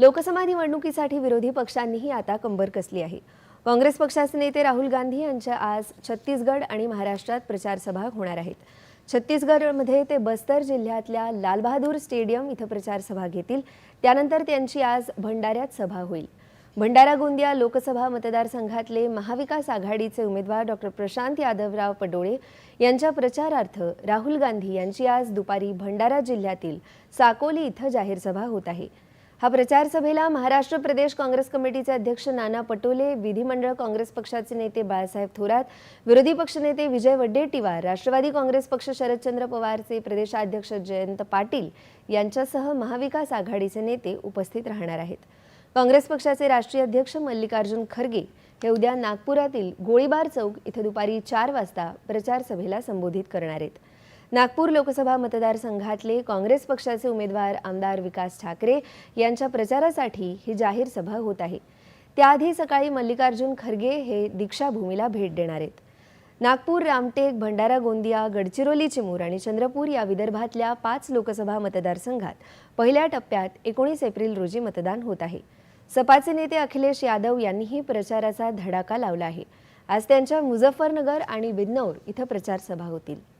लोकसभा निवडणुकीसाठी विरोधी पक्षांनीही आता कंबर कसली आहे. काँग्रेस पक्षाचे नेते राहुल गांधी यांच्या आज छत्तीसगड आणि महाराष्ट्रात प्रचारसभा होणार आहेत. छत्तीसगडमध्ये ते बस्तर जिल्ह्यातल्या लालबहादूर स्टेडियम इथं प्रचारसभा घेतील. त्यानंतर त्यांची आज भंडाऱ्यात सभा होईल. भंडारा गोंदिया लोकसभा मतदारसंघातले महाविकास आघाडीचे उमेदवार डॉक्टर प्रशांत यादवराव पडोळे यांच्या प्रचारार्थ राहुल गांधी यांची आज दुपारी भंडारा जिल्ह्यातील साकोली इथं जाहीर सभा होत आहे. हा प्रचार सभेला महाराष्ट्र प्रदेश काँग्रेस कमिटीचे अध्यक्ष नाना पटोले विधिमंडळ काँग्रेस पक्षाचे नेते बाळासाहेब थोरात विरोधी पक्षनेते विजय वड्डेटीवार राष्ट्रवादी काँग्रेस पक्ष शरदचंद्र पवारचे प्रदेशाध्यक्ष जयंत पाटील यांच्यासह महाविकास आघाडीचे नेते उपस्थित राहणार आहेत. काँग्रेस पक्षाचे राष्ट्रीय अध्यक्ष मल्लिकार्जुन खरगे हे उद्या नागपुरातील गोळीबार चौक इथं दुपारी चार वाजता प्रचारसभेला संबोधित करणार आहेत. नागपूर लोकसभा मतदारसंघातले काँग्रेस पक्षाचे उमेदवार आमदार विकास ठाकरे यांच्या प्रचारासाठी ही जाहीर सभा होत आहे. त्याआधी सकाळी मल्लिकार्जुन खरगे हे दीक्षाभूमीला भेट देणार आहेत. नागपूर रामटेक भंडारा गोंदिया गडचिरोली चिमूर आणि चंद्रपूर या विदर्भातल्या पाच लोकसभा मतदारसंघात पहिल्या टप्प्यात एकोणीस एप्रिल रोजी मतदान होत आहे. सपाचे नेते अखिलेश यादव यांनीही प्रचाराचा धडाका लावला आहे. आज त्यांच्या मुझफ्फरनगर आणि बिदनौर इथं प्रचार सभा होतील.